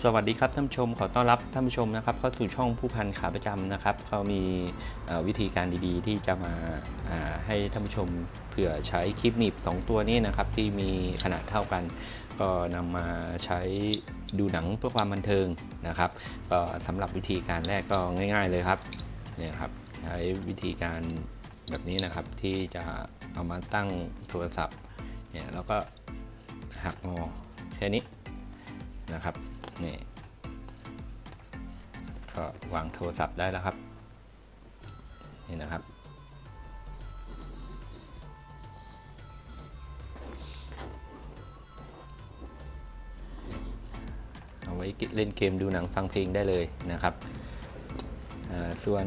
สวัสดีครับท่านผู้ชมขอต้อนรับท่านผู้ชมนะครับเข้าสู่ช่องผู้พันขาประจำนะครับเขามีวิธีการดีๆ ที่จะมาอ่าให้ท่านผู้ชมเผื่อใช้คลิปหนีบ2 ตัวนี้นะครับที่มีขนาดเท่ากัน ก็นำมาใช้ดูหนังเพื่อความบันเทิงนะครับก็สำหรับวิธีการแรกก็ง่าย ๆเลยครับเนี่ยครับใช้วิธีการแบบนี้นะครับที่จะเอามาตั้งโทรศัพท์เนี่ยแล้วก็หักงอแค่นี้นะครับ นี่ก็วางโทรศัพท์ได้แล้วครับ นี่นะครับ เอาไว้เล่นเกมดูหนังฟังเพลงได้เลยนะครับส่วน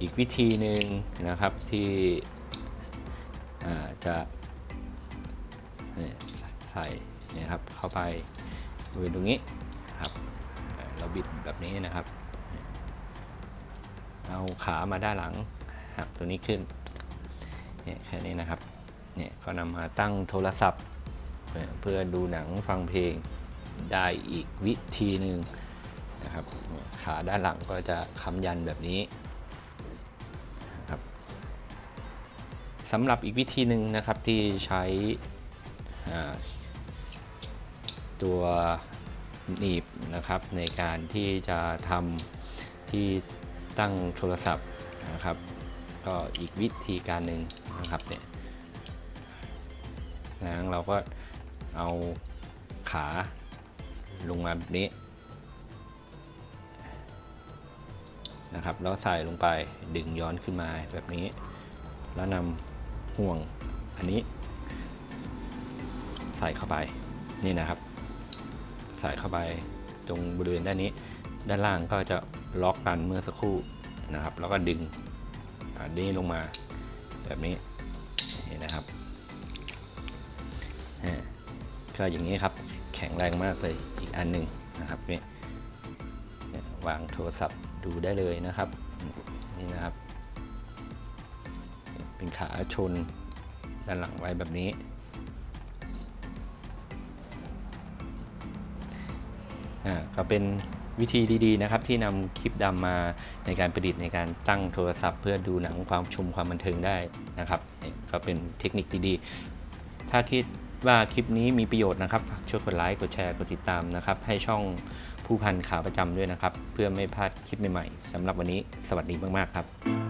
อีกวิธีหนึ่งนะครับที่จะใส่นี่ครับเข้าไปบริเวณตรงนี้ ครับ เราบิดแบบนี้นะครับ เอาขามาด้านหลังหักตัวนี้ขึ้นเนี่ยแค่นี้นะครับเนี่ยก็นำมาตั้งโทรศัพท์ เพื่อดูหนังฟังเพลงได้อีกวิธีหนึ่งนะครับขาด้านหลังก็จะค้ำยันแบบนี้นะครับสำหรับอีกวิธีหนึ่งนะครับที่ใช้ตัว หนีบนะครับในการที่จะทำที่ตั้งโทรศัพท์นะครับ ก็อีกวิธีการหนึ่งนะครับเนี่ยนะเราก็เอาขาลงมาแบบนี้นะครับแล้วใส่ลงไปดึงย้อนขึ้นมาแบบนี้ แล้วนำห่วงอันนี้ ใส่เข้าไปนี่นะครับ ใส่เข้าไปตรงบริเวณด้านนี้ ด้านล่างก็จะล็อกกันเมื่อสักครู่นะครับ แล้วก็ดึงอันนี้ลงมาแบบนี้นี่นะครับอ่ก็อย่างนี้ครับแข็งแรงมากเลยอีกอันหนึ่งนะครับนี่วางโทรศัพท์ดูได้เลยนะครับนี่นะครับ เป็นขาชนด้านหลังไว้แบบนี้ ก็เป็นวิธีดีๆนะครับที่นำคลิปดำมาในการประดิษฐ์ในการตั้งโทรศัพท์ เพื่อดูหนังความชมความบันเทิงได้นะครับก็เป็นเทคนิคดีๆ ถ้าคิดว่าคลิปนี้มีประโยชน์นะครับฝากช่วยกดไลค์กดแชร์กดติดตามนะครับ ให้ช่องผู้พันข่าวประจำด้วยนะครับ เพื่อไม่พลาดคลิปใหม่ๆสำหรับวันนี้สวัสดีมากๆครับ